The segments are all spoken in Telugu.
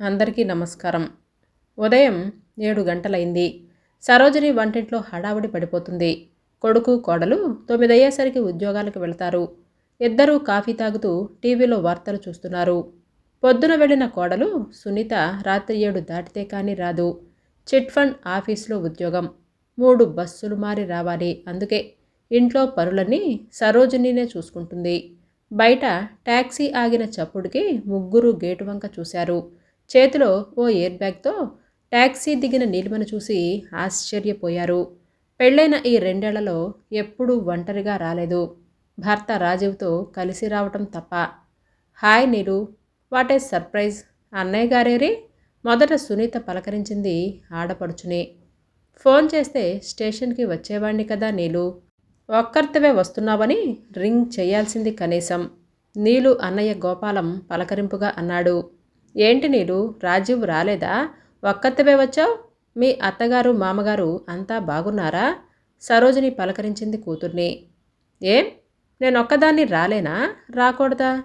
అందరికీ నమస్కారం. ఉదయం ఏడు గంటలైంది. సరోజిని వంటింట్లో హడావుడి పడిపోతుంది. కొడుకు కోడలు తొమ్మిదయ్యేసరికి ఉద్యోగాలకు వెళతారు. ఇద్దరూ కాఫీ తాగుతూ టీవీలో వార్తలు చూస్తున్నారు. పొద్దున వెళ్ళిన కోడలు సునీత రాత్రి ఏడు దాటితే కానీ రాదు. చిట్ ఫండ్ ఆఫీసులో ఉద్యోగం. మూడు బస్సులు మారి రావాలి. అందుకే ఇంట్లో పనులన్నీ సరోజినీనే చూసుకుంటుంది. బయట ట్యాక్సీ ఆగిన చప్పుడుకి ముగ్గురు గేటు వంక చూశారు. చేతిలో ఓ ఎయిర్ బ్యాగ్తో ట్యాక్సీ దిగిన నీలిమను చూసి ఆశ్చర్యపోయారు. పెళ్ళైన ఈ రెండేళ్ళలో ఎప్పుడూ ఒంటరిగా రాలేదు. భర్త రాజీవ్తో కలిసి రావటం తప్ప. హాయ్ నీరు వాట్ ఏ సర్ప్రైజ్. అన్నయ్య గారేరి మొదట సునీత పలకరించింది ఆడపడుచుని. ఫోన్ చేస్తే స్టేషన్కి వచ్చేవాణ్ణి కదా నీలు. ఒక్కరితవే వస్తున్నావని రింగ్ చేయాల్సింది కనీసం. నీలు అన్నయ్య గోపాలం పలకరింపుగా అన్నాడు. ఏంటి నీరు రాజీవ్ రాలేదా? ఒక్కత్తవే వచ్చావు? మీ అత్తగారు మామగారు అంతా బాగున్నారా? సరోజిని పలకరించింది కూతుర్ని. ఏం? నేను ఒక్కదాన్ని రాలేనా? రాకూడదా?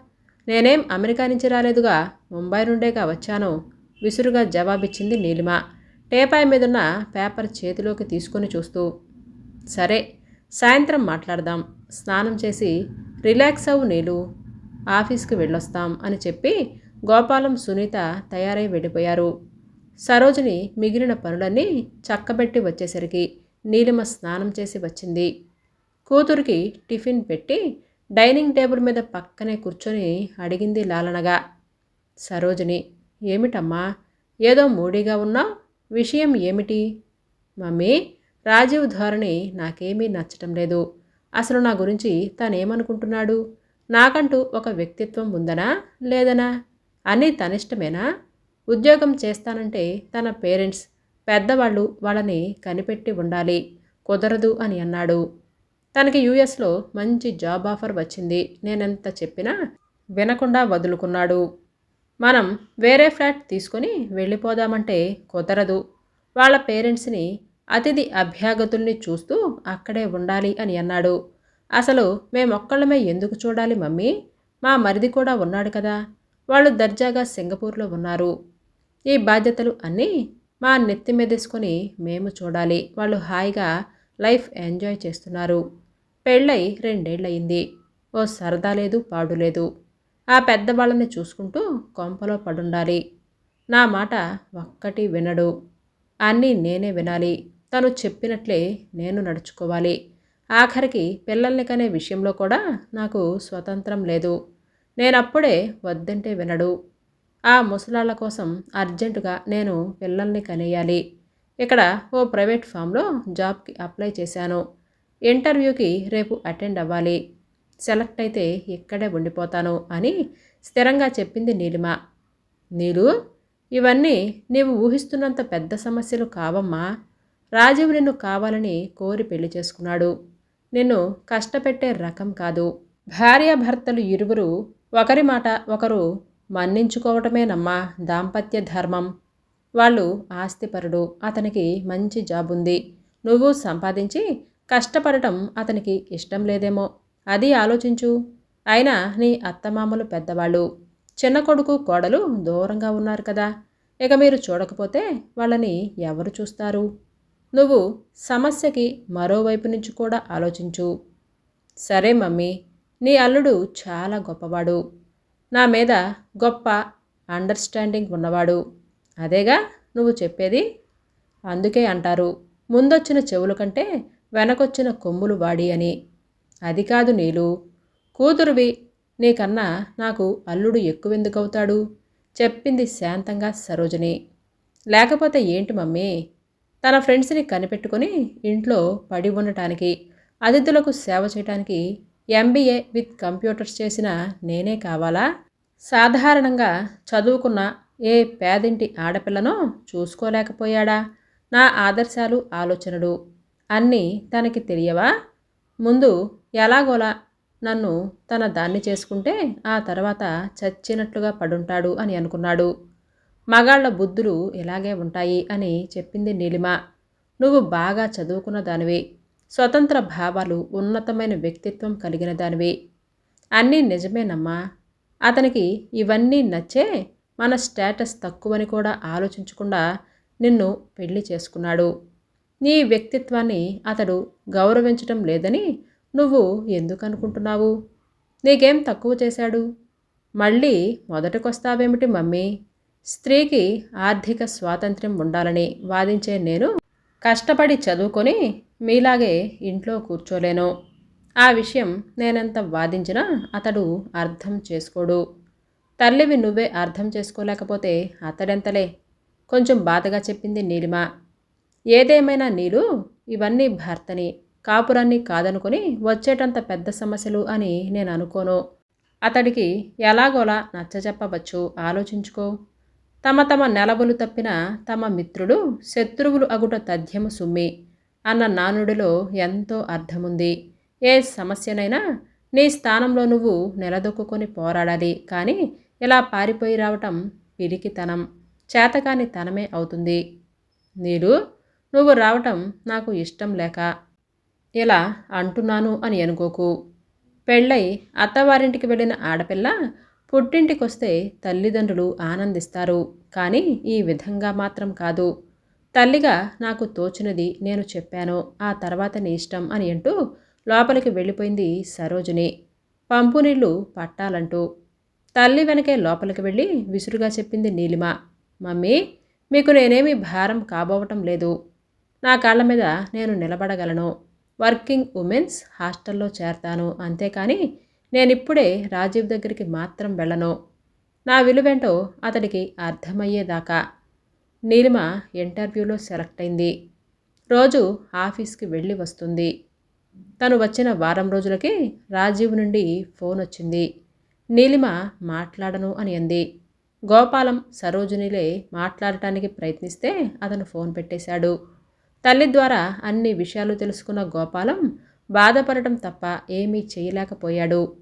నేనేం అమెరికా నుంచి రాలేదుగా? ముంబై నుండేగా వచ్చాను. విసురుగా జవాబిచ్చింది నీలిమ. టేపాయి మీదున్న పేపర్ చేతిలోకి తీసుకొని చూస్తూ సరే సాయంత్రం మాట్లాడదాం. స్నానం చేసి రిలాక్స్ అవ్వు నీలు. ఆఫీస్కి వెళ్ళొస్తాం అని చెప్పి గోపాలం సునీత తయారై వెళ్ళిపోయారు. సరోజిని మిగిలిన పనులన్నీ చక్కబెట్టి వచ్చేసరికి నీలిమ స్నానం చేసి వచ్చింది. కూతురికి టిఫిన్ పెట్టి డైనింగ్ టేబుల్ మీద పక్కనే కూర్చొని అడిగింది లాలనగా. సరోజిని ఏమిటమ్మా ఏదో మూడీగా ఉన్నా? విషయం ఏమిటి? మమ్మీ రాజీవ్ ధోరణి నాకేమీ నచ్చటం లేదు. అసలు నా గురించి తనేమనుకుంటున్నాడు? నాకంటూ ఒక వ్యక్తిత్వం ఉందనా? లేదనా? అన్నీ తనిష్టమేనా? ఉద్యోగం చేస్తానంటే తన పేరెంట్స్ పెద్దవాళ్ళు వాళ్ళని కనిపెట్టి ఉండాలి కుదరదు అని అన్నాడు. తనకి యూఎస్లో మంచి జాబ్ ఆఫర్ వచ్చింది. నేనెంత చెప్పినా వినకుండా వదులుకున్నాడు. మనం వేరే ఫ్లాట్ తీసుకొని వెళ్ళిపోదామంటే కుదరదు. వాళ్ళ పేరెంట్స్ని అతిథి అభ్యాగతుల్ని చూస్తూ అక్కడే ఉండాలి అని అన్నాడు. అసలు మేమొక్కళ్ళమే ఎందుకు చూడాలి మమ్మీ? మా మరిది కూడా ఉన్నాడు కదా. వాళ్ళు దర్జాగా సింగపూర్లో ఉన్నారు. ఈ బాధ్యతలు అన్నీ మా నెత్తి మీదేసుకొని మేము చూడాలి. వాళ్ళు హాయిగా లైఫ్ ఎంజాయ్ చేస్తున్నారు. పెళ్ళై రెండేళ్ళయింది ఓ సరదా లేదు పాడు లేదు. ఆ పెద్దవాళ్ళని చూసుకుంటూ కొంపలో పడుండాలి. నా మాట ఒక్కటి వినడు. అన్నీ నేనే వినాలి. తను చెప్పినట్లే నేను నడుచుకోవాలి. ఆఖరికి పిల్లల్ని కనే విషయంలో కూడా నాకు స్వతంత్రం లేదు. నేనప్పుడే వద్దంటే వినడు. ఆ ముసలాళ్ళ కోసం అర్జెంటుగా నేను పిల్లల్ని కనేయాలి. ఇక్కడ ఓ ప్రైవేట్ ఫామ్లో జాబ్కి అప్లై చేశాను. ఇంటర్వ్యూకి రేపు అటెండ్ అవ్వాలి. సెలెక్ట్ అయితే ఇక్కడే ఉండిపోతాను అని స్థిరంగా చెప్పింది నీలిమ. నీలు ఇవన్నీ నీవు ఊహిస్తున్నంత పెద్ద సమస్యలు కావమ్మా. రాజీవ్ నిన్ను కావాలని కోరి పెళ్ళి చేసుకున్నాడు. నిన్ను కష్టపెట్టే రకం కాదు. భార్యాభర్తలు ఇరువురు ఒకరి మాట ఒకరు మన్నించుకోవటమేనమ్మా దాంపత్య ధర్మం. వాళ్ళు ఆస్తిపరుడు అతనికి మంచి జాబ్ ఉంది నువ్వు సంపాదించి కష్టపడటం అతనికి ఇష్టం లేదేమో. అది ఆలోచించు. అయినా నీ అత్తమామలు పెద్దవాళ్ళు. చిన్న కొడుకు కోడలు దూరంగా ఉన్నారు కదా. ఇక మీరు చూడకపోతే వాళ్ళని ఎవరు చూస్తారు? నువ్వు సమస్యకి మరోవైపు నుంచి కూడా ఆలోచించు. సరే మమ్మీ నీ అల్లుడు చాలా గొప్పవాడు. నా మీద గొప్ప అండర్స్టాండింగ్ ఉన్నవాడు. అదేగా నువ్వు చెప్పేది? అందుకే అంటారు ముందొచ్చిన చెవుల కంటే వెనకొచ్చిన కొమ్ములు వాడి అని. అది కాదు నీలు కూతురువి నీకన్నా నాకు అల్లుడు ఎక్కువెందుకవుతాడు? చెప్పింది శాంతంగా సరోజిని. లేకపోతే ఏంటి మమ్మీ? తన ఫ్రెండ్స్ని కనిపెట్టుకొని ఇంట్లో పడి ఉండటానికి అతిథులకు సేవ చేయటానికి ఎంబీఏ విత్ కంప్యూటర్స్ చేసిన నేనే కావాలా? సాధారణంగా చదువుకున్న ఏ పేదింటి ఆడపిల్లనో చూసుకోలేకపోయాడా? నా ఆదర్శాలు ఆలోచనలు అన్నీ తనకి తెలియవా? ముందు ఎలాగోలా నన్ను తన దాన్ని చేసుకుంటే ఆ తర్వాత చచ్చినట్లుగా పడుంటాడు అని అనుకున్నాడు. మగాళ్ళ బుద్ధులు ఇలాగే ఉంటాయి అని చెప్పింది నీలిమ. నువ్వు బాగా చదువుకున్న దానివి. స్వతంత్ర భావాలు ఉన్నతమైన వ్యక్తిత్వం కలిగిన దానివి. అన్నీ నిజమేనమ్మా. అతనికి ఇవన్నీ నచ్చే మన స్టేటస్ తక్కువని కూడా ఆలోచించకుండా నిన్ను పెళ్ళి చేసుకున్నాడు. నీ వ్యక్తిత్వాన్ని అతడు గౌరవించటం లేదని నువ్వు ఎందుకు అనుకుంటున్నావు నీకేం తక్కువ చేశాడు? మళ్ళీ మొదటకొస్తావేమిటి మమ్మీ? స్త్రీకి ఆర్థిక స్వాతంత్ర్యం ఉండాలని వాదించే నేను కష్టపడి చదువుకొని మీలాగే ఇంట్లో కూర్చోలేను. ఆ విషయం నేనెంత వాదించినా అతడు అర్థం చేసుకోడు. తల్లివి నువ్వే అర్థం చేసుకోలేకపోతే అతడెంతలే? కొంచెం బాధగా చెప్పింది నీలిమ. ఏదేమైనా నీలు ఇవన్నీ భర్తని కాపురాన్ని కాదనుకొని వచ్చేటంత పెద్ద సమస్యలు అని నేను అనుకోను. అతడికి ఎలాగోలా నచ్చజెప్పవచ్చు ఆలోచించుకో. తమ తమ నెలబులు తప్పిన తమ మిత్రుడు శత్రువులు అగుట తథ్యము సుమ్మి. అన్న నానుడిలో ఎంతో అర్థముంది. ఏ సమస్యనైనా నీ స్థానంలో నువ్వు నిలదొక్కుని పోరాడాలి. కానీ ఇలా పారిపోయి రావటం పిరికితనం. చేతకాని తనమే అవుతుంది. నీరు నువ్వు రావటం నాకు ఇష్టం లేక. ఇలా అంటున్నాను అని అనుకోకు పెళ్ళై అత్తవారింటికి వెళ్ళిన ఆడపిల్ల పుట్టింటికొస్తే తల్లిదండ్రులు ఆనందిస్తారు. కానీ ఈ విధంగా మాత్రం కాదు. తల్లిగా నాకు తోచినది నేను చెప్పాను ఆ తర్వాత నీ ఇష్టం అని అంటూ లోపలికి వెళ్ళిపోయింది సరోజిని. పంపు నీళ్ళు పట్టాలంటూ. తల్లి వెనకే లోపలికి వెళ్ళి విసురుగా చెప్పింది నీలిమ. మమ్మీ మీకు నేనేమి భారం కాబోవటం లేదు. నా కాళ్ళ మీద నేను నిలబడగలను. వర్కింగ్ ఉమెన్స్ హాస్టల్లో చేరతాను అంతేకాని నేనిప్పుడే రాజీవ్ దగ్గరికి మాత్రం వెళ్ళను. నా విలువేంటో అతడికి అర్థమయ్యేదాకా. నీలిమ ఇంటర్వ్యూలో సెలెక్ట్ అయింది. రోజు ఆఫీస్కి వెళ్ళి వస్తుంది. తను వచ్చిన వారం రోజులకి రాజీవ్ నుండి ఫోన్ వచ్చింది. నీలిమ మాట్లాడను అని అంది. గోపాలం సరోజినిలే మాట్లాడటానికి ప్రయత్నిస్తే అతను ఫోన్ పెట్టేశాడు. తల్లి ద్వారా అన్ని విషయాలు తెలుసుకున్న గోపాలం బాధపడటం తప్ప ఏమీ చేయలేకపోయాడు.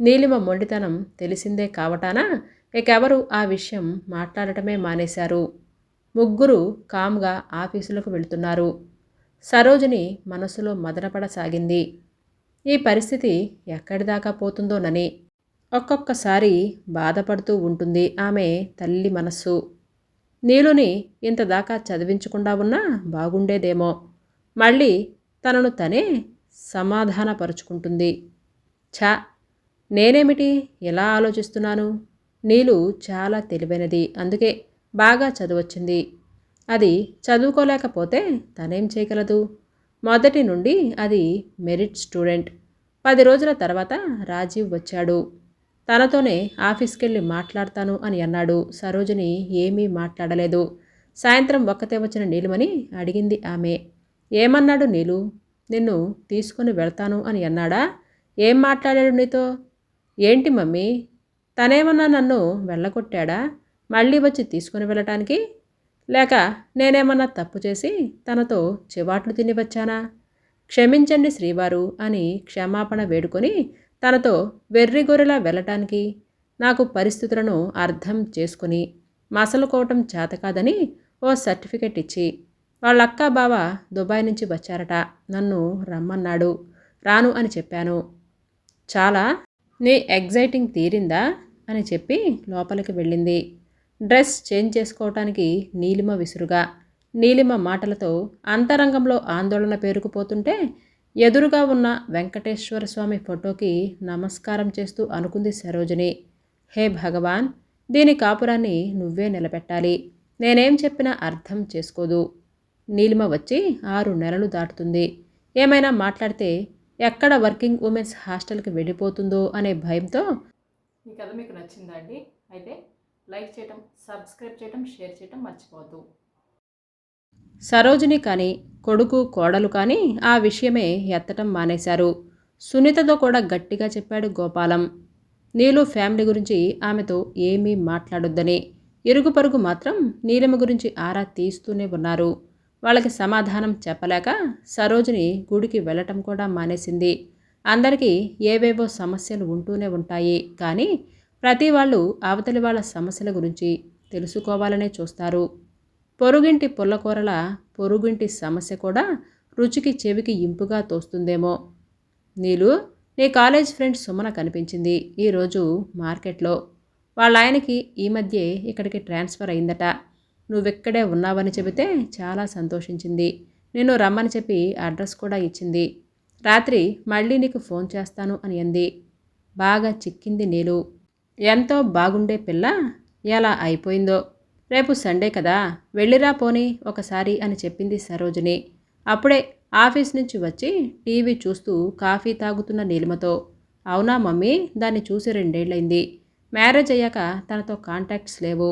నీలిమ మొండితనం తెలిసిందే కావటాన ఇకెవరు ఆ విషయం మాట్లాడటమే మానేశారు. ముగ్గురు కామ్గా ఆఫీసులకు వెళ్తున్నారు. సరోజిని మనసులో మదనపడసాగింది. ఈ పరిస్థితి ఎక్కడిదాకా పోతుందోనని. ఒక్కొక్కసారి బాధపడుతూ ఉంటుంది ఆమె తల్లి మనస్సు. నీలుని ఇంతదాకా చదివించకుండా ఉన్నా బాగుండేదేమో. మళ్ళీ తనను తనే సమాధానపరుచుకుంటుంది. ఛా! నేనేమిటి ఎలా ఆలోచిస్తున్నాను? నీలు చాలా తెలివైనది. అందుకే బాగా చదువచ్చింది. అది చదువుకోలేకపోతే తనేం చేయగలదు? మొదటి నుండి అది మెరిట్ స్టూడెంట్. పది రోజుల తర్వాత రాజీవ్ వచ్చాడు. తనతోనే ఆఫీస్కెళ్ళి మాట్లాడతాను అని అన్నాడు. సరోజిని ఏమీ మాట్లాడలేదు. సాయంత్రం ఒక్కతే వచ్చిన నీలుమని అడిగింది ఆమె. ఏమన్నాడు నీలు? నిన్ను తీసుకుని వెళ్తాను అని అన్నాడా? ఏం మాట్లాడాడు నీతో? ఏంటి మమ్మీ? తనేమన్నా నన్ను వెళ్ళగొట్టాడా? మళ్ళీ వచ్చి తీసుకుని వెళ్ళటానికి? లేక నేనేమన్నా తప్పు చేసి తనతో చివాట్లు తిని వచ్చానా? క్షమించండి శ్రీవారు అని క్షమాపణ వేడుకొని తనతో వెర్రిగొర్రెలా వెళ్ళటానికి? నాకు పరిస్థితులను అర్థం చేసుకుని మసలుకోవటం చేత కాదని ఓ సర్టిఫికెట్ ఇచ్చి వాళ్ళక్క బావ దుబాయ్ నుంచి వచ్చారట నన్ను రమ్మన్నాడు రాను అని చెప్పాను. చాలా నీ ఎగ్జైటింగ్ తీరిందా? అని చెప్పి లోపలికి వెళ్ళింది. డ్రెస్ చేంజ్ చేసుకోవటానికి నీలిమ విసురుగా. నీలిమ మాటలతో అంతరంగంలో ఆందోళన పేరుకుపోతుంటే ఎదురుగా ఉన్న వెంకటేశ్వర స్వామి ఫోటోకి నమస్కారం చేస్తూ అనుకుంది సరోజిని. హే భగవాన్ దీని కాపురాన్ని నువ్వే నిలబెట్టాలి. నేనేం చెప్పినా అర్థం చేసుకోదు. నీలిమ వచ్చి ఆరు నెలలు దాటుతుంది. ఏమైనా మాట్లాడితే ఎక్కడ వర్కింగ్ ఉమెన్స్ హాస్టల్కి వెళ్ళిపోతుందో అనే భయంతో ఈ కథ మీకు నచ్చిందా అండి? అయితే లైక్ చేయటం సబ్స్క్రైబ్ చేయటం షేర్ చేయటం మర్చిపోవద్దు. సరోజిని కానీ కొడుకు కోడలు కానీ ఆ విషయమే ఎత్తటం మానేశారు. సునీతతో కూడా గట్టిగా చెప్పాడు గోపాలం. నీలు ఫ్యామిలీ గురించి ఆమెతో ఏమీ మాట్లాడొద్దని. ఇరుగు పరుగు మాత్రం నీలిమ గురించి ఆరా తీస్తూనే ఉన్నారు. వాళ్ళకి సమాధానం చెప్పలేక సరోజిని గుడికి వెళ్ళటం కూడా మానేసింది. అందరికీ ఏవేవో సమస్యలు ఉంటూనే ఉంటాయి. కానీ ప్రతి వాళ్ళు అవతలి వాళ్ళ సమస్యల గురించి తెలుసుకోవాలనే చూస్తారు. పొరుగింటి పుల్లకూరల పొరుగింటి సమస్య కూడా రుచికి చెవికి ఇంపుగా తోస్తుందేమో. నీలు నీ కాలేజ్ ఫ్రెండ్ సుమన కనిపించింది ఈరోజు మార్కెట్లో. వాళ్ళ ఆయనకి ఈ మధ్యే ఇక్కడికి ట్రాన్స్ఫర్ అయిందట. నువ్వెక్కడే ఉన్నావని చెబితే చాలా సంతోషించింది. నేను రమ్మని చెప్పి అడ్రస్ కూడా ఇచ్చింది. రాత్రి మళ్ళీ నీకు ఫోన్ చేస్తాను అని అంది. బాగా చిక్కింది నీలు. ఎంతో బాగుండే పిల్ల ఎలా అయిపోయిందో? రేపు సండే కదా వెళ్ళిరా పోని ఒకసారి అని చెప్పింది సరోజిని. అప్పుడే ఆఫీస్ నుంచి వచ్చి టీవీ చూస్తూ కాఫీ తాగుతున్న నీలిమతో. అవునా మమ్మీ? దాన్ని చూసి రెండేళ్ళైంది మ్యారేజ్ అయ్యాక తనతో కాంటాక్ట్స్ లేవు.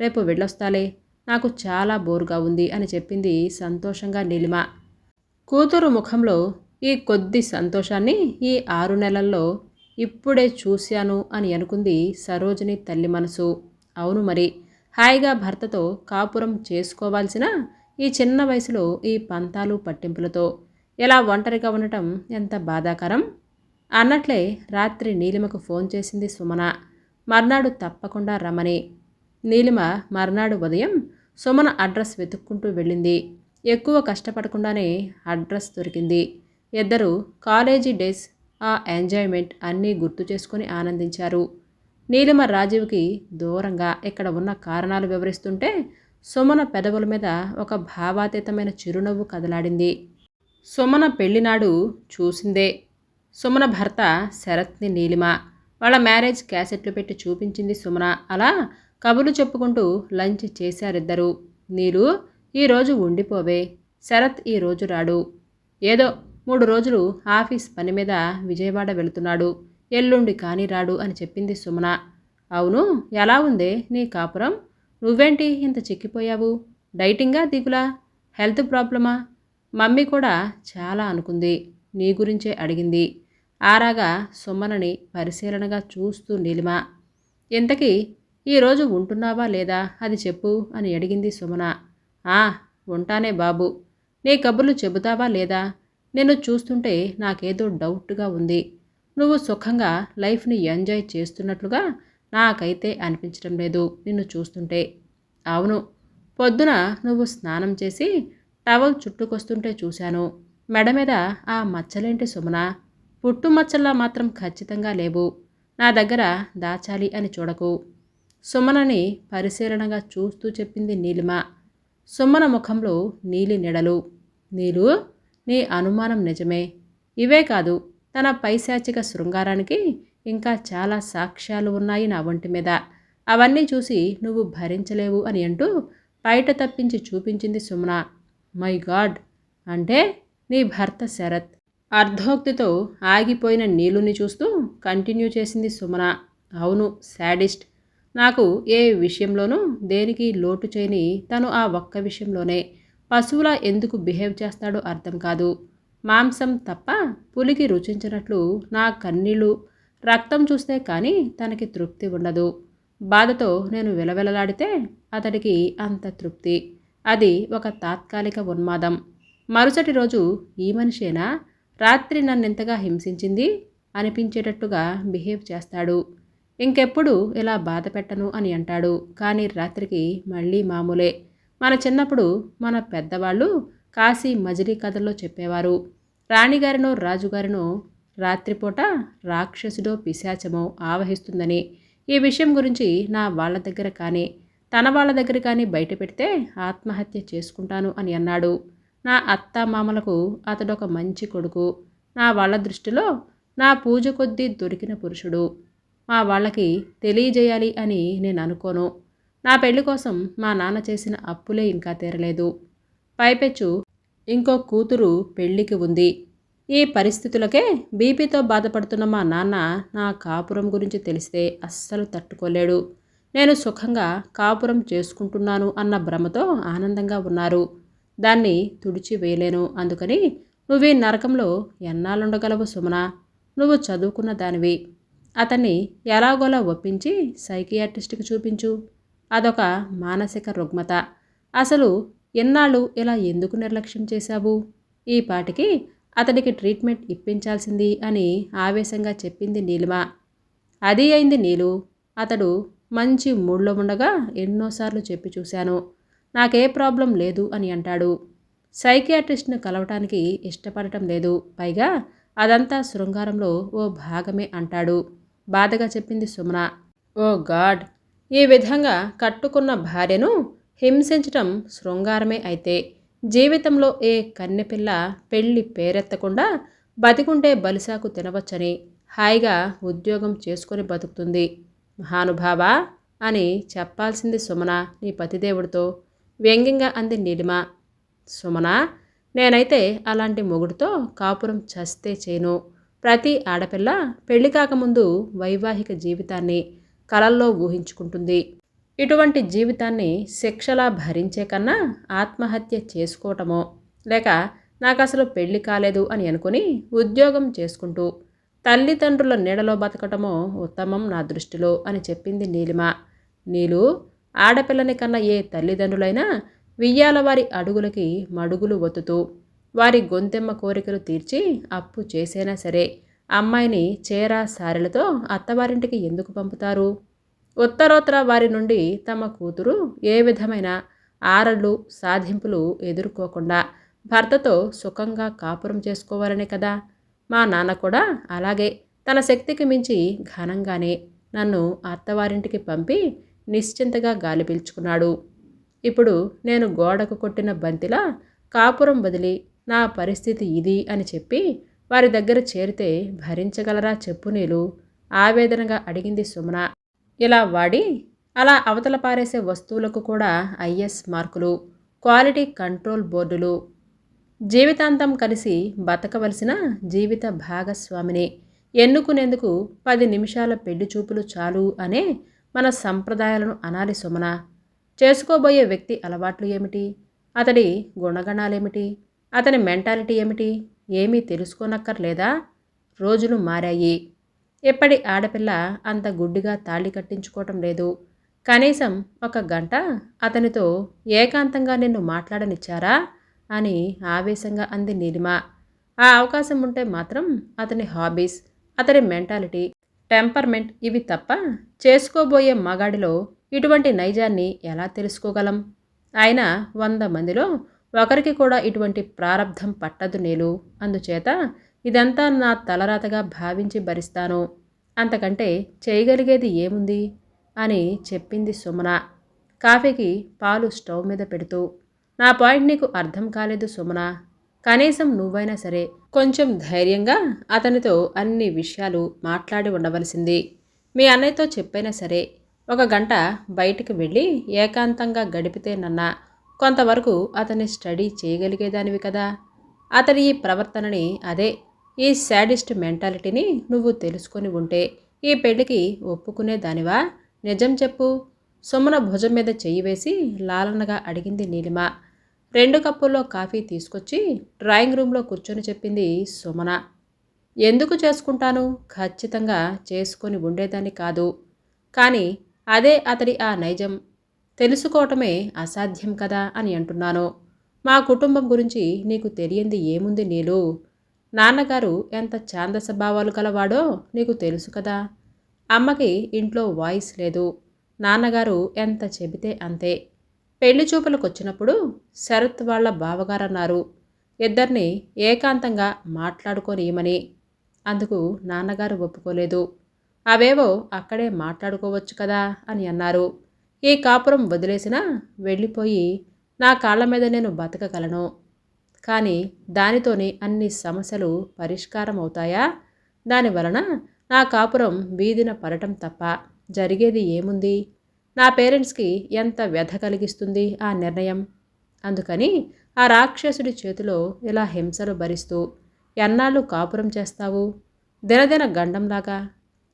రేపు వెళ్ళొస్తాలే. నాకు చాలా బోరుగా ఉంది అని చెప్పింది సంతోషంగా నీలిమ. కూతురు ముఖంలో ఈ కొద్ది సంతోషాన్ని ఈ ఆరు నెలల్లో ఇప్పుడే చూశాను అని అనుకుంది సరోజిని తల్లి మనసు. అవును మరి హాయిగా భర్తతో కాపురం చేసుకోవాల్సిన ఈ చిన్న వయసులో ఈ పంతాలు పట్టింపులతో ఎలా ఒంటరిగా ఉండటం ఎంత బాధాకరం? అన్నట్లే రాత్రి నీలిమకు ఫోన్ చేసింది సుమన. మర్నాడు తప్పకుండా రమని నీలిమ మర్నాడు ఉదయం సుమన అడ్రస్ వెతుక్కుంటూ వెళ్ళింది. ఎక్కువ కష్టపడకుండానే అడ్రస్ దొరికింది. ఇద్దరు కాలేజీ డేస్ ఆ ఎంజాయ్మెంట్ అన్నీ గుర్తు చేసుకుని ఆనందించారు. నీలిమ రాజీవ్కి దూరంగా ఇక్కడ ఉన్న కారణాలు వివరిస్తుంటే సుమన పెదవుల మీద ఒక భావాతీతమైన చిరునవ్వు కదలాడింది. సుమన పెళ్ళినాడు చూసిందే. సుమన భర్త శరత్ని నీలిమ. వాళ్ళ మ్యారేజ్ క్యాసెట్లు పెట్టి చూపించింది సుమన. అలా కబుర్లు చెప్పుకుంటూ లంచ్ చేశారిద్దరు. నీరు ఈరోజు ఉండిపోవే. శరత్ ఈరోజు రాడు. ఏదో మూడు రోజులు ఆఫీస్ పని మీద విజయవాడ వెళుతున్నాడు. ఎల్లుండి కానీ రాడు అని చెప్పింది సుమన. అవును ఎలా ఉందే నీ కాపురం? నువ్వేంటి ఇంత చిక్కిపోయావు? డైటింగా దిగులా? హెల్త్ ప్రాబ్లమా? మమ్మీ కూడా చాలా అనుకుంది. నీ గురించే అడిగింది. ఆరాగా సుమనని పరిశీలనగా చూస్తూ నీలిమ. ఇంతకీ ఈరోజు ఉంటున్నావా లేదా అది చెప్పు అని అడిగింది సుమన. ఆ ఉంటానే బాబు. నీ కబుర్లు చెబుతావా లేదా? నిన్ను చూస్తుంటే నాకేదో డౌట్గా ఉంది. నువ్వు సుఖంగా లైఫ్ని ఎంజాయ్ చేస్తున్నట్లుగా నాకైతే అనిపించడం లేదు నిన్ను చూస్తుంటే. అవును పొద్దున నువ్వు స్నానం చేసి టవల్ చుట్టుకొస్తుంటే చూశాను. మెడ మీద ఆ మచ్చలేంటి సుమన? పుట్టు మచ్చల్లా మాత్రం ఖచ్చితంగా లేవు. నా దగ్గర దాచాలి అని చూడకు. సుమనని పరిశీలనగా చూస్తూ చెప్పింది నీలిమ. సుమన ముఖంలో నీలి నిడలు. నీలు? నీ అనుమానం నిజమే. ఇవే కాదు తన పైశాచిక శృంగారానికి ఇంకా చాలా సాక్ష్యాలు ఉన్నాయి నా ఒంటి మీద. అవన్నీ చూసి నువ్వు భరించలేవు అని అంటూ బయట తప్పించి చూపించింది సుమన. My God! అంటే నీ భర్త శరత్. అర్ధోక్తితో ఆగిపోయిన నీలుని చూస్తూ కంటిన్యూ చేసింది సుమన. అవును శాడిస్ట్. నాకు ఏ విషయంలోనూ దేనికి లోటు చేయని తను ఆ ఒక్క విషయంలోనే. పశువులా ఎందుకు బిహేవ్ చేస్తాడో అర్థం కాదు. మాంసం తప్ప పులికి రుచించినట్లు నా కన్నీళ్ళు రక్తం చూస్తే కానీ తనకి తృప్తి ఉండదు. బాధతో నేను విలవిలలాడితే అతడికి అంత తృప్తి. అది ఒక తాత్కాలిక ఉన్మాదం. మరుసటి రోజు ఈ మనిషేనా? రాత్రి నన్నెంతగా హింసించింది? అనిపించేటట్టుగా బిహేవ్ చేస్తాడు. ఇంకెప్పుడు ఇలా బాధ పెట్టను అని అంటాడు. కానీ రాత్రికి మళ్ళీ మామూలే. మన చిన్నప్పుడు మన పెద్దవాళ్ళు కాశీ మజిలీ కథల్లో చెప్పేవారు. రాణిగారినో రాజుగారినో రాత్రిపూట రాక్షసుడో పిశాచమో ఆవహిస్తుందని. ఈ విషయం గురించి నా వాళ్ళ దగ్గర కానీ తన వాళ్ళ దగ్గర కానీ బయట పెడితే ఆత్మహత్య చేసుకుంటాను అని అన్నాడు. నా అత్త మామలకు అతడొక మంచి కొడుకు. నా వాళ్ళ దృష్టిలో నా పూజ కొద్దీ దొరికిన పురుషుడు. మా వాళ్ళకి తెలియజేయాలి అని నేను అనుకోను. నా పెళ్ళి కోసం మా నాన్న చేసిన అప్పులే ఇంకా తీరలేదు. పైపెచ్చు ఇంకో కూతురు పెళ్ళికి ఉంది. ఈ పరిస్థితులకే బీపీతో బాధపడుతున్న మా నాన్న నా కాపురం గురించి తెలిస్తే అస్సలు తట్టుకోలేడు. నేను సుఖంగా కాపురం చేసుకుంటున్నాను అన్న భ్రమతో ఆనందంగా ఉన్నారు. దాన్ని తుడిచి వేయలేను. అందుకని ఈ నరకంలో ఎన్నాళ్ళుండగలవు సుమన? నువ్వు చదువుకున్న దానివి. అతన్ని ఎలాగోలా ఒప్పించి సైకియాట్రిస్ట్కి చూపించు. అదొక మానసిక రుగ్మత. అసలు ఎన్నాళ్ళు ఇలా ఎందుకు నిర్లక్ష్యం చేశావు? ఈ పాటికి అతడికి ట్రీట్మెంట్ ఇప్పించాల్సింది అని ఆవేశంగా చెప్పింది నీలిమ. అది అయింది నీలు. అతడు మంచి మూడ్లో ఉండగా ఎన్నోసార్లు చెప్పి చూశాను. నాకే ప్రాబ్లం లేదు అని అంటాడు. సైకియాట్రిస్ట్ను కలవటానికి ఇష్టపడటం లేదు. పైగా అదంతా శృంగారంలో ఓ భాగమే అంటాడు. బాధగా చెప్పింది సుమన. ఓ గాడ్! ఈ విధంగా కట్టుకున్న భార్యను హింసించటం శృంగారమే అయితే జీవితంలో ఏ కన్నెపిల్ల పెళ్ళి పేరెత్తకుండా బతికుంటే బలిసాకు తినవచ్చని హాయిగా ఉద్యోగం చేసుకొని బతుకుతుంది. మహానుభావా అని చెప్పాల్సింది సుమన నీ పతిదేవుడితో. వ్యంగ్యంగా అంది నీలిమ. సుమన నేనైతే అలాంటి మొగుడుతో కాపురం చస్తే చేయను ప్రతి ఆడపిల్ల పెళ్ళి కాకముందు వైవాహిక జీవితాన్ని కలల్లో ఊహించుకుంటుంది. ఇటువంటి జీవితాన్ని శిక్షలా భరించే కన్నా ఆత్మహత్య చేసుకోవటమో లేక నాకు అసలు పెళ్ళి కాలేదు అని అనుకుని ఉద్యోగం చేసుకుంటూ తల్లిదండ్రుల నీడలో బతకటమో ఉత్తమం నా దృష్టిలో అని చెప్పింది నీలిమ. నీలు ఆడపిల్లని కన్నా ఏ తల్లిదండ్రులైనా వియ్యాల వారి అడుగులకి మడుగులు ఒత్తుతూ వారి గొంతెమ్మ కోరికలు తీర్చి అప్పు చేసైనా సరే అమ్మాయిని చీర సారెలతో అత్తవారింటికి ఎందుకు పంపుతారు? ఉత్తరోత్తర వారి నుండి తమ కూతురు ఏ విధమైన ఆరళ్ళు సాధింపులు ఎదుర్కోకుండా భర్తతో సుఖంగా కాపురం చేసుకోవాలనే కదా? మా నాన్న కూడా అలాగే. తన శక్తికి మించి ఘనంగానే నన్ను అత్తవారింటికి పంపి నిశ్చింతగా గాలి పీల్చుకున్నాడు. ఇప్పుడు నేను గోడకు కొట్టిన బంతిలా కాపురం వదిలి నా పరిస్థితి ఇది అని చెప్పి వారి దగ్గర చేరితే భరించగలరా చెప్పు నీలు? ఆవేదనగా అడిగింది సుమన. ఇలా వాడి అలా అవతల పారేసే వస్తువులకు కూడా ఐఎస్ మార్కులు క్వాలిటీ కంట్రోల్ బోర్డులు. జీవితాంతం కలిసి బతకవలసిన జీవిత భాగస్వామిని. ఎన్నుకునేందుకు పది నిమిషాల పెళ్ళి చూపులు చాలు అనే మన సంప్రదాయాలను అనాలి సుమన. చేసుకోబోయే వ్యక్తి అలవాట్లు ఏమిటి? అతడి గుణగణాలేమిటి? అతని మెంటాలిటీ ఏమిటి? ఏమీ తెలుసుకోనక్కర్లేదా? రోజులు మారాయి. ఎప్పటి ఆడపిల్ల అంత గుడ్డిగా తాళి కట్టించుకోవటం లేదు. కనీసం ఒక గంట అతనితో ఏకాంతంగా నిన్ను మాట్లాడనిచ్చారా? అని ఆవేశంగా అంది నీలిమ. ఆ అవకాశం ఉంటే మాత్రం అతని హాబీస్ అతని మెంటాలిటీ టెంపర్మెంట్ ఇవి తప్ప చేసుకోబోయే మగాడిలో ఇటువంటి నైజాన్ని ఎలా తెలుసుకోగలం? ఆయన వంద మందిలో ఒకరికి కూడా ఇటువంటి ప్రారంధం పట్టదు నేను. అందుచేత ఇదంతా నా తలరాతగా భావించి భరిస్తాను. అంతకంటే చేయగలిగేది ఏముంది? అని చెప్పింది సుమన. కాఫీకి పాలు స్టవ్ మీద పెడుతూ నా పాయింట్ నీకు అర్థం కాలేదు సుమన. కనీసం నువ్వైనా సరే కొంచెం ధైర్యంగా అతనితో అన్ని విషయాలు మాట్లాడి ఉండవలసింది. మీ అన్నయ్యతో చెప్పైనా సరే ఒక గంట బయటికి వెళ్ళి ఏకాంతంగా గడిపితే నన్నా కొంతవరకు అతన్ని స్టడీ చేయగలిగేదానివి కదా. అతడి ఈ ప్రవర్తనని అదే ఈ శాడిస్ట్ మెంటాలిటీని నువ్వు తెలుసుకొని ఉంటే ఈ పెళ్ళికి ఒప్పుకునేదానివా? నిజం చెప్పు. సుమన భుజం మీద చెయ్యి వేసి లాలనగా అడిగింది నీలిమ. రెండు కప్పుల్లో కాఫీ తీసుకొచ్చి డ్రాయింగ్ రూమ్లో కూర్చొని చెప్పింది సుమన. ఎందుకు చేసుకుంటాను? ఖచ్చితంగా చేసుకొని ఉండేదాన్ని కాదు. కానీ అదే అతడి ఆ నైజం. తెలుసుకోవటమే అసాధ్యం కదా అని అంటున్నాను. మా కుటుంబం గురించి నీకు తెలియంది ఏముంది నీలు? నాన్నగారు ఎంత ఛాందస భావాలు గలవాడో నీకు తెలుసు కదా. అమ్మకి ఇంట్లో వాయిస్ లేదు. నాన్నగారు ఎంత చెబితే అంతే. పెళ్ళి చూపులకు వచ్చినప్పుడు శరత్ వాళ్ళ బావగారన్నారు. ఇద్దరిని ఏకాంతంగా మాట్లాడుకోనియమని. అందుకు నాన్నగారు ఒప్పుకోలేదు. అవేవో అక్కడే మాట్లాడుకోవచ్చు కదా అని అన్నారు. ఈ కాపురం వదిలేసినా వెళ్ళిపోయి నా కాళ్ళ మీద నేను బతకగలను. కానీ దానితోనే అన్ని సమస్యలు పరిష్కారం అవుతాయా దాని వలన నా కాపురం వీధిన పడటం తప్ప జరిగేది ఏముంది? నా పేరెంట్స్కి ఎంత వ్యధ కలిగిస్తుంది ఆ నిర్ణయం? అందుకని ఆ రాక్షసుడి చేతిలో ఇలా హింసలు భరిస్తూ ఎన్నాళ్ళు కాపురం చేస్తావు? దినదిన గండంలాగా?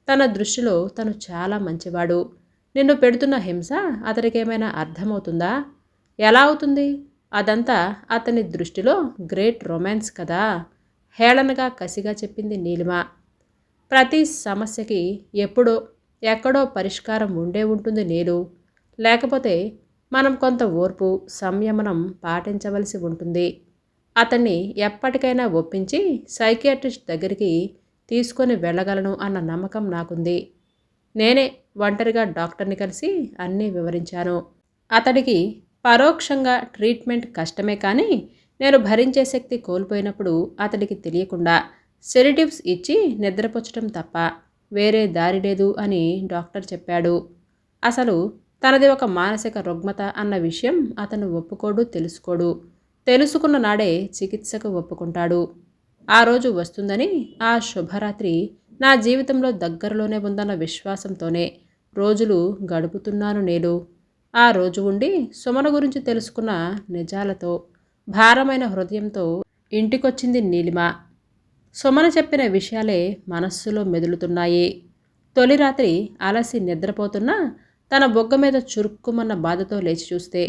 తన దృష్టిలో తను చాలా మంచివాడు. నిన్ను పెడుతున్న హింస అతనికేమైనా అర్థమవుతుందా? ఎలా అవుతుంది? అదంతా అతని దృష్టిలో గ్రేట్ రొమాన్స్ కదా? హేళనగా కసిగా చెప్పింది నీలిమ. ప్రతి సమస్యకి ఎప్పుడో ఎక్కడో పరిష్కారం ఉండే ఉంటుంది నీలు. లేకపోతే మనం కొంత ఓర్పు సంయమనం పాటించవలసి ఉంటుంది. అతన్ని ఎప్పటికైనా ఒప్పించి సైకియాట్రిస్ట్ దగ్గరికి తీసుకొని వెళ్ళగలను అన్న నమ్మకం నాకుంది. నేనే ఒంటరిగా డాక్టర్ని కలిసి అన్నీ వివరించాను. అతడికి పరోక్షంగా ట్రీట్మెంట్ కష్టమే కానీ నేను భరించే శక్తి కోల్పోయినప్పుడు అతడికి తెలియకుండా సెరిటివ్స్ ఇచ్చి నిద్రపుచ్చటం తప్ప వేరే దారి లేదు అని డాక్టర్ చెప్పాడు. అసలు తనది ఒక మానసిక రుగ్మత అన్న విషయం అతను ఒప్పుకోడు తెలుసుకోడు. తెలుసుకున్న నాడే చికిత్సకు ఒప్పుకుంటాడు. ఆ రోజు వస్తుందని ఆ శుభరాత్రి నా జీవితంలో దగ్గరలోనే ఉందన్న విశ్వాసంతోనే రోజులు గడుపుతున్నాను నేను. ఆ రోజు ఉండి సుమన గురించి తెలుసుకున్న నిజాలతో భారమైన హృదయంతో ఇంటికొచ్చింది నీలిమ. సుమన చెప్పిన విషయాలే మనస్సులో మెదులుతున్నాయి. తొలి రాత్రి అలసి నిద్రపోతున్నా తన బొగ్గ మీద చురుక్కుమన్న బాధతో లేచి చూస్తే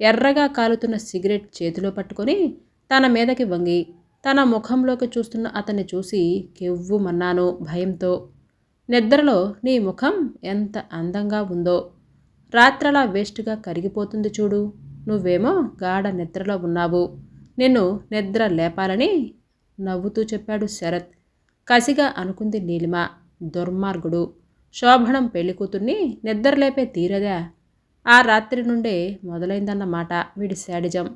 ఎర్రగా కాలుతున్న సిగరెట్ చేతిలో పట్టుకొని తన మీదకి వంగి తన ముఖంలోకి చూస్తున్న అతన్ని చూసి కెవ్వుమన్నాను భయంతో. నిద్రలో నీ ముఖం ఎంత అందంగా ఉందో. రాత్రలా వేస్ట్గా కరిగిపోతుంది చూడు. నువ్వేమో గాఢ నిద్రలో ఉన్నావు. నిన్ను నిద్ర లేపాలని నవ్వుతూ చెప్పాడు శరత్. కసిగా అనుకుంది నీలిమ దుర్మార్గుడు. శోభనం పెళ్ళికూతుర్ని నిద్రలేపే తీరదా? ఆ రాత్రి నుండే మొదలైందన్నమాట వీడి శాడిజం.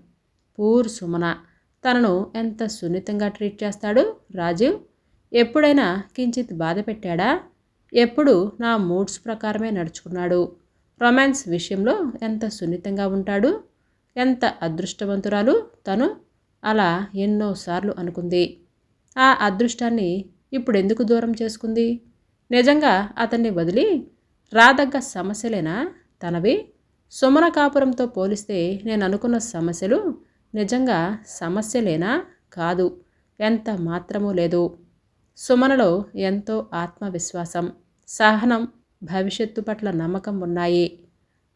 పూర్ సుమన. తనను ఎంత సున్నితంగా ట్రీట్ చేస్తాడు? రాజీవ్ ఎప్పుడైనా కించిత్ బాధ పెట్టాడా? ఎప్పుడు నా మూడ్స్ ప్రకారమే నడుచుకున్నాడు? రొమాన్స్ విషయంలో ఎంత సున్నితంగా ఉంటాడు? ఎంత అదృష్టవంతురాలు తను? అలా ఎన్నోసార్లు అనుకుంది. ఆ అదృష్టాన్ని ఇప్పుడు ఎందుకు దూరం చేసుకుంది? నిజంగా అతన్ని వదిలి రాదగ్గ సమస్యలేనా తనవి? సుమన కాపురంతో పోలిస్తే నేను అనుకున్న సమస్యలు నిజంగా సమస్యలేనా? కాదు. ఎంత మాత్రమూ లేదు. సుమనలో ఎంతో ఆత్మవిశ్వాసం సహనం భవిష్యత్తు పట్ల నమ్మకం ఉన్నాయి.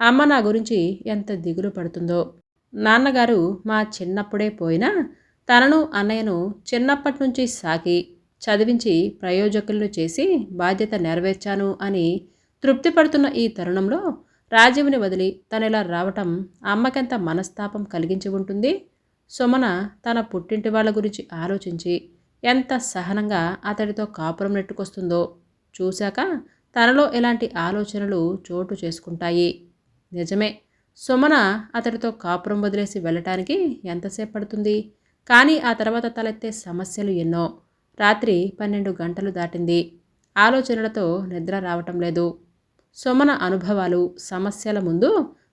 అమ్మ నా గురించి ఎంత దిగులు పడుతుందో. నాన్నగారు మా చిన్నప్పుడే పోయినా తనను అన్నయ్యను చిన్నప్పటి నుంచి సాకి చదివించి ప్రయోజకులను చేసి బాధ్యత నెరవేర్చాను అని తృప్తిపడుతున్న ఈ తరుణంలో రాజీవ్ని వదిలి తనిలా రావటం అమ్మకెంత మనస్తాపం కలిగించి ఉంటుంది? సుమన తన పుట్టింటి వాళ్ళ గురించి ఆలోచించి ఎంత సహనంగా అతడితో కాపురం నెట్టుకొస్తుందో చూశాక తనలో ఎలాంటి ఆలోచనలు చోటు చేసుకుంటాయి. నిజమే సుమన అతడితో కాపురం వదిలేసి వెళ్ళటానికి ఎంతసేపు పడుతుంది? కానీ ఆ తర్వాత తలెత్తే సమస్యలు ఎన్నో. రాత్రి పన్నెండు గంటలు దాటింది. ఆలోచనలతో నిద్ర రావటం లేదు. సుమన అనుభవాలు సమస్యల ముందు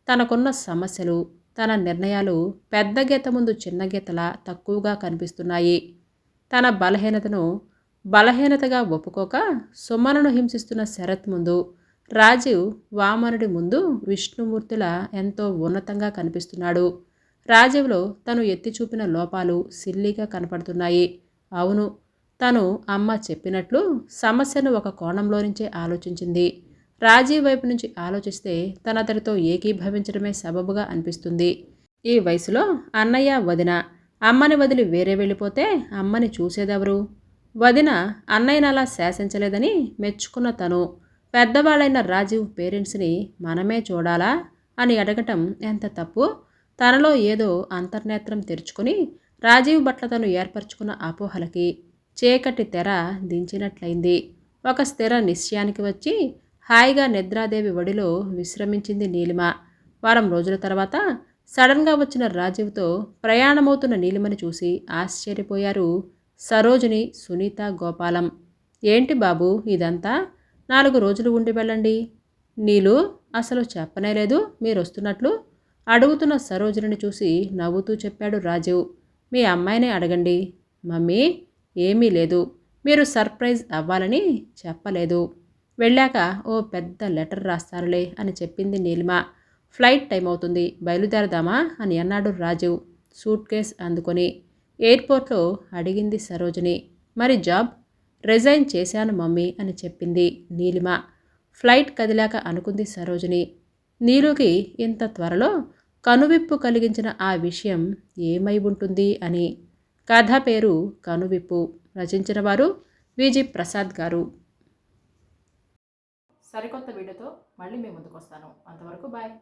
తనకున్న సమస్యలు తన నిర్ణయాలు పెద్ద గీత ముందు చిన్న గీతలా తక్కువగా కనిపిస్తున్నాయి. తన బలహీనతను బలహీనతగా ఒప్పుకోక సుమనను హింసిస్తున్న శరత్ ముందు రాజీవ్ వామనుడి ముందు విష్ణుమూర్తిలా ఎంతో ఉన్నతంగా కనిపిస్తున్నాడు. రాజీవ్లో తను ఎత్తి చూపిన లోపాలు సిల్లీగా కనపడుతున్నాయి. అవును తను అమ్మ చెప్పినట్లు సమస్యను ఒక కోణంలో నుంచే ఆలోచించింది. రాజీవ్ వైపు నుంచి ఆలోచిస్తే తన అతడితో ఏకీభవించడమే సబబుగా అనిపిస్తుంది. ఈ వయసులో అన్నయ్య వదిన. అమ్మని వదిలి వేరే వెళ్ళిపోతే అమ్మని చూసేదెవరు? వదిన అన్నయ్యను అలా శాసించలేదని మెచ్చుకున్న తను. పెద్దవాళ్ళైన రాజీవ్ పేరెంట్స్ని మనమే చూడాలా? అని అడగటం ఎంత తప్పు? తనలో ఏదో అంతర్నేత్రం తెరుచుకుని రాజీవ్ పట్ల తను ఏర్పరచుకున్న అపోహలకి చీకటి తెర దించినట్లయింది. ఒక స్థిర నిశ్చయానికి వచ్చి హాయిగా నిద్రాదేవి ఒడిలో విశ్రమించింది నీలిమ. వారం రోజుల తర్వాత సడన్గా వచ్చిన రాజీవ్తో ప్రయాణమవుతున్న నీలిమని చూసి ఆశ్చర్యపోయారు సరోజిని సునీత గోపాలం. ఏంటి బాబు ఇదంతా? నాలుగు రోజులు ఉండి వెళ్ళండి. నీలు అసలు చెప్పనే లేదు. మీరు వస్తున్నట్లు అడుగుతున్న సరోజిని చూసి నవ్వుతూ చెప్పాడు రాజీవ్. మీ అమ్మాయినే అడగండి. మమ్మీ ఏమీ లేదు. మీరు సర్ప్రైజ్ అవ్వాలని చెప్పలేదు. వెళ్ళాక ఓ పెద్ద లెటర్ రాస్తారులే అని చెప్పింది నీలిమ. ఫ్లైట్ టైం అవుతుంది బయలుదేరదామా అని అన్నాడు రాజు. సూట్ కేస్ అందుకొని. ఎయిర్పోర్ట్లో అడిగింది సరోజిని. మరి జాబ్? రిజైన్ చేశాను మమ్మీ అని చెప్పింది నీలిమ. ఫ్లైట్ కదిలాక అనుకుంది సరోజిని. నీలుకి ఇంత త్వరలో కనువిప్పు కలిగించిన ఆ విషయం ఏమై ఉంటుంది అని. కథ పేరు కనువిప్పు. రచించిన వారు విజి ప్రసాద్ గారు. సరికొత్త వీడియోతో మళ్ళీ మీ ముందుకు వస్తాను అంతవరకు బాయ్.